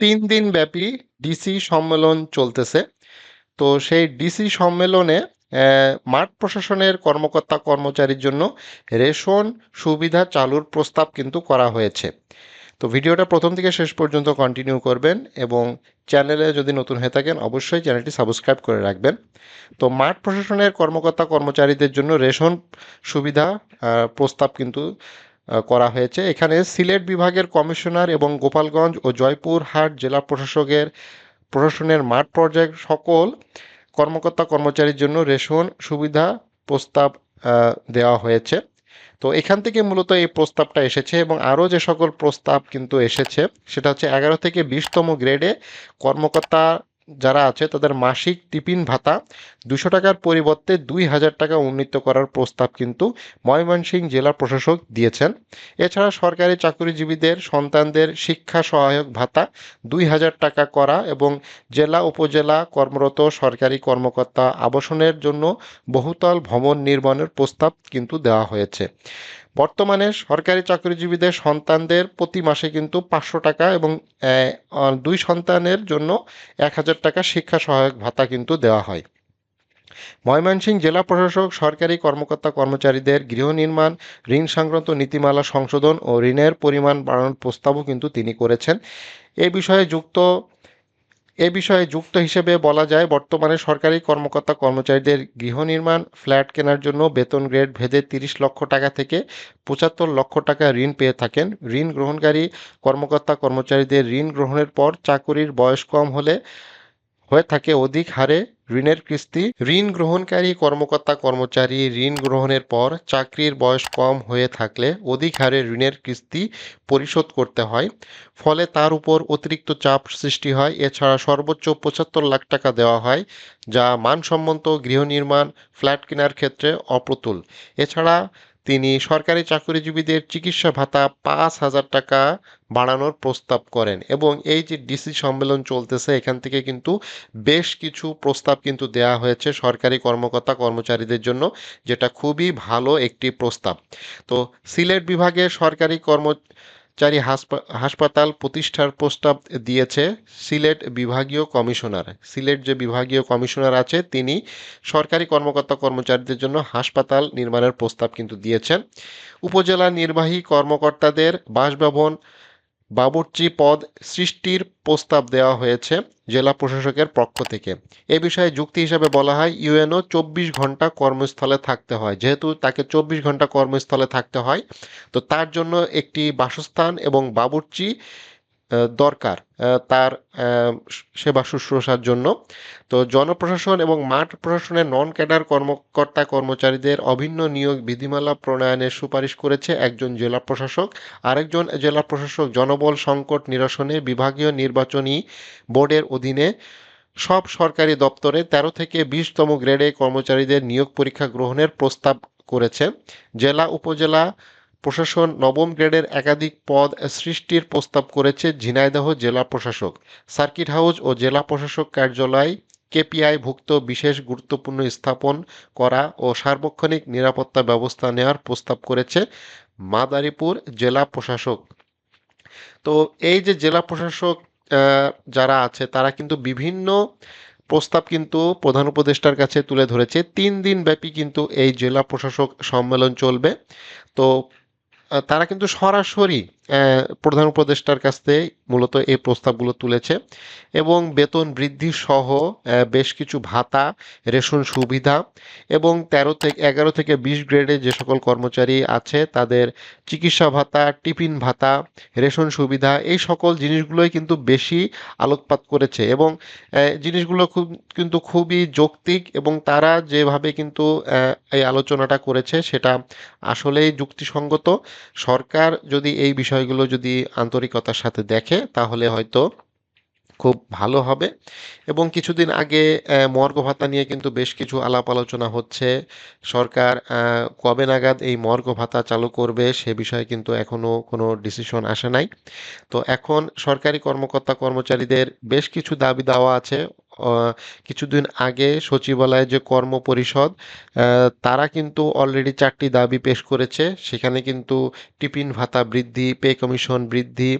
তিন দিন ব্যাপী ডিসি সম্মেলন চলতেছে। তো সেই ডিসি সম্মেলনে মাঠ প্রশাসনের কর্মকর্তা কর্মচারীর জন্য রেশন সুবিধা চালুর প্রস্তাব কিন্তু করা হয়েছে। তো ভিডিওটা প্রথম থেকে শেষ পর্যন্ত কন্টিনিউ করবেন এবং চ্যানেলে যদি নতুন হয়ে থাকেন, অবশ্যই চ্যানেলটি সাবস্ক্রাইব করে রাখবেন। তো মাঠ প্রশাসনের কর্মকর্তা কর্মচারীদের জন্য রেশন সুবিধা প্রস্তাব কিন্তু করা হয়েছে। এখানে সিলেট বিভাগের কমিশনার এবং গোপালগঞ্জ ও জয়পুরহাট জেলা প্রশাসকের প্রশাসনের মাঠ পর্যায়ের সকল কর্মকর্তা কর্মচারীর জন্য রেশন সুবিধা প্রস্তাব দেওয়া হয়েছে। তো এখান থেকে মূলত এই প্রস্তাবটা এসেছে এবং আরও যে সকল প্রস্তাব কিন্তু এসেছে, সেটা হচ্ছে এগারো থেকে বিশতম গ্রেডে কর্মকর্তা যারা আছে, তাদের মাসিক টিফিন ভাতা দুশো টাকার পরিবর্তে দুই হাজার টাকা উন্নীত করার প্রস্তাব কিন্তু ময়মনসিংহ জেলা প্রশাসক দিয়েছেন। এছাড়া সরকারি চাকরিজীবীদের, সন্তানদের শিক্ষা সহায়ক ভাতা দুই হাজার টাকা করা এবং জেলা উপজেলা কর্মরত সরকারি কর্মকর্তা আবাসনের জন্য বহুতল ভবন নির্মাণের প্রস্তাব কিন্তু দেওয়া হয়েছে। বর্তমানে সরকারি চাকরিজীবীদের সন্তানদের প্রতি মাসে কিন্তু পাঁচশো টাকা এবং দুই সন্তানের জন্য এক হাজার টাকা শিক্ষা সহায়ক ভাতা কিন্তু দেওয়া হয়। ময়মনসিংহ জেলা প্রশাসক, সরকারি কর্মকর্তা কর্মচারীদের গৃহ নির্মাণ, ঋণ সংক্রান্ত নীতিমালা সংশোধন ও ঋণের পরিমাণ বাড়ানোর প্রস্তাবও কিন্তু তিনি করেছেন। এ বিষয়ে যুক্ত এ বিষয়ে যুক্ত হিসেবে বলা যায়, বর্তমানে সরকারি কর্মকর্তা কর্মচারীদের গৃহ নির্মাণ, ফ্ল্যাট কেনার জন্য বেতন গ্রেড ভেদে তিরিশ লক্ষ টাকা থেকে পঁচাত্তর লক্ষ টাকা ঋণ পেয়ে থাকেন। ঋণ গ্রহণকারী কর্মকর্তা কর্মচারীদের ঋণ গ্রহণের পর চাকুরির বয়স কম হলে, হয়ে থাকে অধিক হারে ঋণের কিস্তি, ঋণ গ্রহণকারী কর্মকর্তা কর্মচারী ঋণ গ্রহণের পর চাকরির বয়স কম হয়ে থাকলে অধিক হারে ঋণের কিস্তি পরিশোধ করতে হয়। ফলে তার উপর অতিরিক্ত চাপ সৃষ্টি হয়। এছাড়া সর্বোচ্চ পঁচাত্তর লাখ টাকা দেওয়া হয়, যা মানসম্মত গৃহ নির্মাণ, ফ্ল্যাট কেনার ক্ষেত্রে অপ্রতুল। এছাড়া তিনি সরকারি চাকরিজীবীদের চিকিৎসা ভাতা পাঁচ হাজার টাকা বাড়ানোর প্রস্তাব করেন এবং এই যে ডিসি সম্মেলন চলতেছে, এখান থেকে কিন্তু বেশ কিছু প্রস্তাব কিন্তু দেয়া হয়েছে সরকারি কর্মকর্তা কর্মচারীদের জন্য, যেটা খুবই ভালো একটি প্রস্তাব। তো সিলেট বিভাগে সরকারি কর্মচারী হাসপা- হাসপাতাল প্রতিষ্ঠার প্রস্তাব দিয়েছে সিলেট বিভাগীয় কমিশনার। সিলেট যে বিভাগীয় কমিশনার আছে, তিনি সরকারি কর্মকর্তা কর্মচারীদের জন্য হাসপাতাল নির্মাণের প্রস্তাব কিন্তু দিয়েছেন। উপজেলা নির্বাহী কর্মকর্তাদের বাসভবন বাবুর্চি পদ সৃষ্টির প্রস্তাব দেওয়া হয়েছে জেলা প্রশাসকের পক্ষ থেকে। এ বিষয়ে যুক্তি হিসাবে বলা হয়, ইউএনও চব্বিশ ঘণ্টা কর্মস্থলে থাকতে হয়। যেহেতু তাকে চব্বিশ ঘণ্টা কর্মস্থলে থাকতে হয়, তো তার জন্য একটি বাসস্থান এবং বাবুর্চি দরকার তার সেবা শুশ্রূষার জন্য। তো জনপ্রশাসন এবং মাঠ প্রশাসনের নন ক্যাডার কর্মকর্তা কর্মচারীদের অভিন্ন নিয়োগ বিধিমালা প্রণয়নের সুপারিশ করেছে একজন জেলা প্রশাসক। আরেকজন জেলা প্রশাসক জনবল সংকট নিরসনে বিভাগীয় নির্বাচনী বোর্ডের অধীনে সব সরকারি দপ্তরে তেরো থেকে বিশতম গ্রেডে কর্মচারীদের নিয়োগ পরীক্ষা গ্রহণের প্রস্তাব করেছে। জেলা, উপজেলা প্রশাসন নবম গ্রেডের একাধিক পদ সৃষ্টির প্রস্তাব করেছে ঝিনাইদহ জেলা প্রশাসক। সার্কিট হাউস ও জেলা প্রশাসক কার্যালয় কেপিআই ভুক্ত বিশেষ গুরুত্বপূর্ণ স্থাপন করা ও সার্বক্ষণিক নিরাপত্তা ব্যবস্থা নেওয়ার প্রস্তাব করেছে মাদারীপুর জেলা প্রশাসক। তো এই যে জেলা প্রশাসক যারা আছে, তারা কিন্তু বিভিন্ন প্রস্তাব কিন্তু প্রধান উপদেষ্টার কাছে তুলে ধরেছে। তিন দিন ব্যাপী কিন্তু এই জেলা প্রশাসক সম্মেলন চলবে। তো তারা কিন্তু সরাসরি প্রধান উপদেষ্টার কাছ মূলত এই প্রস্তাবগুলো তুলেছে এবং বেতন বৃদ্ধি সহ বেশ কিছু ভাতা, রেশন সুবিধা এবং তেরো থেকে, এগারো থেকে বিশ গ্রেডে যে সকল কর্মচারী আছে তাদের চিকিৎসা ভাতা, টিফিন ভাতা, রেশন সুবিধা এই সকল জিনিসগুলোই কিন্তু বেশি আলোকপাত করেছে এবং জিনিসগুলো খুব, কিন্তু খুবই যৌক্তিক এবং তারা যেভাবে কিন্তু এই আলোচনাটা করেছে সেটা আসলেই যুক্তিসঙ্গত। সরকার যদি এই বিষয়গুলো যদি আন্তরিকতার সাথে দেখে, তাহলে হয়তো খুব ভালো হবে। এবং কিছুদিন আগে মর্গ ভাতা নিয়ে কিন্তু বেশ কিছু আলাপ আলোচনা হচ্ছে। সরকার কবে নাগাদ এই মর্গ ভাতা চালু করবে, সে বিষয়ে কিন্তু এখনও কোনো ডিসিশন আসে নাই। তো এখন সরকারি কর্মকর্তা কর্মচারীদের বেশ কিছু দাবি দাওয়া আছে। কিছুদিন আগে সচিবালয়ে যে কর্ম পরিষদ তারা কিন্তু অলরেডি চারটি দাবি পেশ করেছে। সেখানে কিন্তু টিফিন ভাতা বৃদ্ধি, পে কমিশন বৃদ্ধি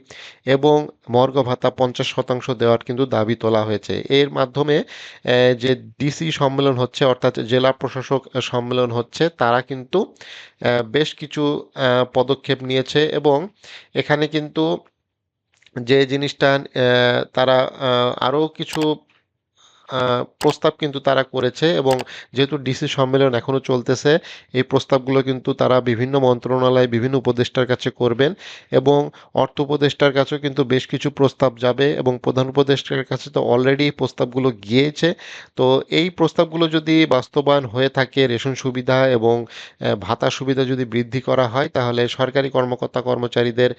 এবং মর্গ ভাতা পঞ্চাশ শতাংশ দেওয়ার কিন্তু দাবি তোলা হয়েছে। এর মাধ্যমে যে ডিসি সম্মেলন হচ্ছে, অর্থাৎ জেলা প্রশাসক সম্মেলন হচ্ছে, তারা কিন্তু বেশ কিছু পদক্ষেপ নিয়েছে এবং এখানে কিন্তু যে জিনিসটা তারা আরও কিছু প্রস্তাব কিন্তু তারা করেছে এবং যেহেতু ডিসি সম্মেলন এখনও চলতেছে, এই প্রস্তাবগুলো কিন্তু তারা বিভিন্ন মন্ত্রণালয়, বিভিন্ন উপদেষ্টার কাছে করবেন এবং অর্থ উপদেষ্টার কাছেও কিন্তু বেশ কিছু প্রস্তাব যাবে এবং প্রধান উপদেষ্টার কাছে তো অলরেডি প্রস্তাবগুলো গিয়েছে। তো এই প্রস্তাবগুলো যদি বাস্তবায়ন হয়ে থাকে, রেশন সুবিধা এবং ভাতা সুবিধা যদি বৃদ্ধি করা হয়, তাহলে সরকারি কর্মকর্তা কর্মচারীদের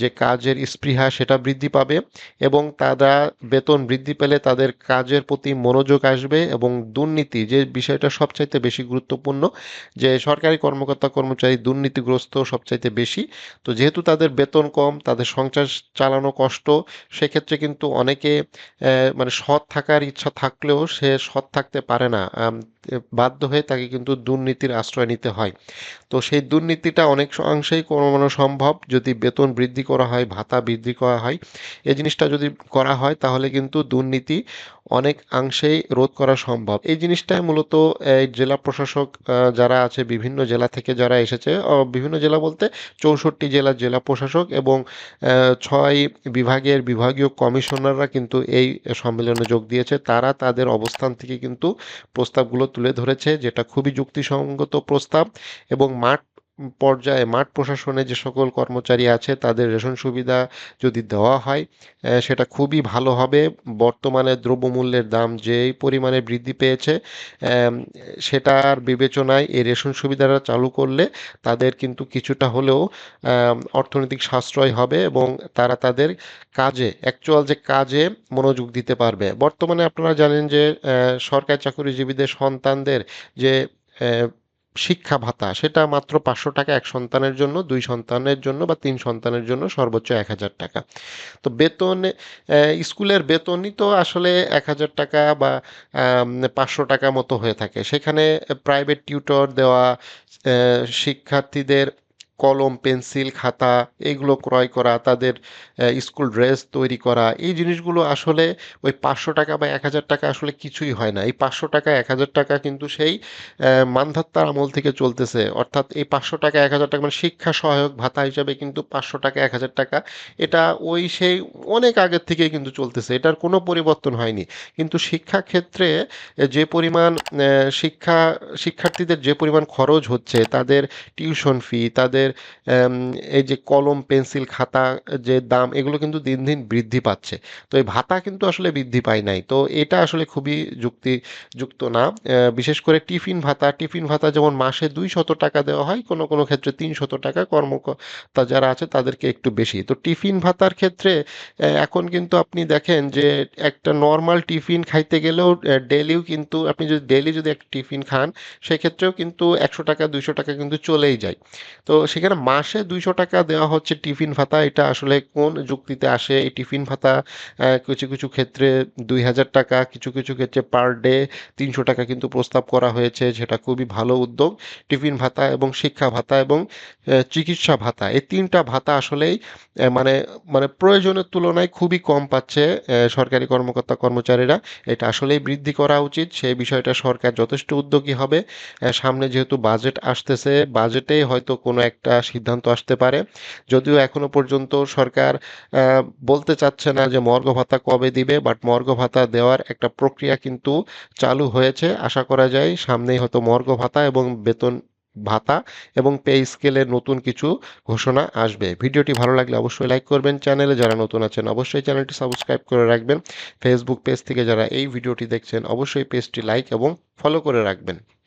যে কাজের স্পৃহা সেটা বৃদ্ধি পাবে এবং তারা বেতন বৃদ্ধি পেলে তাদের কাজের প্রতি মনোযোগ আসবে এবং দুর্নীতি, যে বিষয়টা সবচাইতে বেশি গুরুত্বপূর্ণ, যে সরকারি কর্মকর্তা কর্মচারী দুর্নীতিগ্রস্ত সবচাইতে বেশি। তো যেহেতু তাদের বেতন কম, তাদের সংসার চালানো কষ্ট, সেক্ষেত্রে কিন্তু অনেকে মানে সৎ থাকার ইচ্ছা থাকলেও সে সৎ থাকতে পারে না। বাধ্য হয়ে তাকে কিন্তু দুর্নীতির আশ্রয় নিতে হয়। তো সেই দুর্নীতিটা অনেক অংশেই কমানো সম্ভব। যদি বেতন বৃদ্ধি করা হয়, ভাতা বৃদ্ধি করা হয় এই জিনিসটা যদি করা হয়, তাহলে কিন্তু দুর্নীতি অনেক অংশেই রোধ করা সম্ভব। এই জিনিসটাই মূলত এই জেলা প্রশাসক যারা আছে, বিভিন্ন জেলা থেকে যারা এসেছে বিভিন্ন জেলা বলতে চৌষট্টি জেলার জেলা প্রশাসক এবং ছয় বিভাগের বিভাগীয় কমিশনাররা কিন্তু এই সম্মেলনে যোগ দিয়েছে। তারা তাদের অবস্থান থেকে কিন্তু প্রস্তাবগুলো তুলে ধরেছে যেটা খুবই যুক্তিসঙ্গত প্রস্তাব এবং মাঠ পর্যায়ে মাঠ প্রশাসনে যে সকল কর্মচারী আছে, তাদের রেশন সুবিধা যদি দেওয়া হয় সেটা খুবই ভালো হবে। বর্তমানে দ্রব্যমূল্যের দাম যেই পরিমাণে বৃদ্ধি পেয়েছে সেটার বিবেচনায় এই রেশন সুবিধাটা চালু করলে তাদের কিন্তু কিছুটা হলেও অর্থনৈতিক সাশ্রয় হবে এবং তারা তাদের কাজে অ্যাকচুয়াল যে কাজে মনোযোগ দিতে পারবে। বর্তমানে আপনারা জানেন যে সরকারি চাকরিজীবীদের সন্তানদের যে শিক্ষা ভাতা, সেটা মাত্র পাঁচশো টাকা এক সন্তানের জন্য, দুই সন্তানের জন্য বা তিন সন্তানের জন্য সর্বোচ্চ এক হাজার টাকা। তো বেতন স্কুলের বেতনই তো আসলে এক হাজার টাকা বা পাঁচশো টাকা মতো হয়ে থাকে। সেখানে প্রাইভেট টিউটর দেওয়া শিক্ষার্থীদের কলম, পেন্সিল, খাতা এগুলো ক্রয় করা, তাদের স্কুল ড্রেস তৈরি করা, এই জিনিসগুলো আসলে ওই পাঁচশো টাকা বা এক হাজার টাকা আসলে কিছুই হয় না। এই পাঁচশো টাকা, এক হাজার টাকা কিন্তু সেই মানধাত্তার আমল থেকে চলতেছে। অর্থাৎ এই পাঁচশো টাকা, এক হাজার টাকা মানে শিক্ষা সহায়ক ভাতা হিসাবে কিন্তু পাঁচশো টাকা, এক হাজার টাকা, এটা ওই সেই অনেক আগের থেকেই কিন্তু চলতেছে। এটার কোনো পরিবর্তন হয়নি। কিন্তু শিক্ষা ক্ষেত্রে যে পরিমাণ শিক্ষা, শিক্ষার্থীদের যে পরিমাণ খরচ হচ্ছে, তাদের টিউশন ফি, তাদের এই যে কলম, পেন্সিল, খাতা, যে দাম, এগুলো কিন্তু দিন দিন বৃদ্ধি পাচ্ছে। তো এই ভাতা কিন্তু আসলে বৃদ্ধি পায় নাই। তো এটা আসলে খুবই যুক্তিযুক্ত না। বিশেষ করে টিফিন ভাতা। টিফিন ভাতা যেমন মাসে দুই শত টাকা দেওয়া হয়, কোনো কোনো ক্ষেত্রে তিন শত টাকা। কর্মকর্তা যারা আছে তাদেরকে একটু বেশি। তো টিফিন ভাতার ক্ষেত্রে এখন কিন্তু আপনি দেখেন যে একটা নর্মাল টিফিন খাইতে গেলেও ডেলিও কিন্তু, আপনি যদি, ডেলি যদি একটা টিফিন খান, সেক্ষেত্রেও কিন্তু একশো টাকা, দুইশো টাকা কিন্তু চলেই যায়। তো সেখানে মাসে দুইশো টাকা দেওয়া হচ্ছে টিফিন ভাতা। এটা আসলে কোন যুক্তিতে আসে? এই টিফিন ভাতা কিছু কিছু ক্ষেত্রে দুই হাজার টাকা, কিছু কিছু ক্ষেত্রে পার ডে তিনশো টাকা কিন্তু প্রস্তাব করা হয়েছে, যেটা খুবই ভালো উদ্যোগ। টিফিন ভাতা এবং শিক্ষা ভাতা এবং চিকিৎসা ভাতা, এই তিনটা ভাতা আসলেই মানে মানে প্রয়োজনের তুলনায় খুবই কম পাচ্ছে সরকারি কর্মকর্তা কর্মচারীরা। এটা আসলেই বৃদ্ধি করা উচিত। সেই বিষয়টা সরকার যথেষ্ট উদ্যোগী হবে। সামনে যেহেতু বাজেট আসতেছে, বাজেটেই হয়তো কোনো একটা সিদ্ধান্ত আসতে পারে। যদিও এখনও পর্যন্ত সরকার বলতে চাচ্ছে না যে মর্গ ভাতা কবে দিবে বাট মর্গ ভাতা দেওয়ার একটা প্রক্রিয়া কিন্তু চালু হয়েছে। আশা করা যায় সামনেই হয়তো মর্গ ভাতা এবং বেতন ভাতা এবং পে স্কেলের নতুন কিছু ঘোষণা আসবে। ভিডিওটি ভালো লাগলে অবশ্যই লাইক করবেন। চ্যানেলে যারা নতুন আছেন অবশ্যই চ্যানেলটি সাবস্ক্রাইব করে রাখবেন। ফেসবুক পেজ থেকে যারা এই ভিডিওটি দেখছেন অবশ্যই পেজটি লাইক এবং ফলো করে রাখবেন।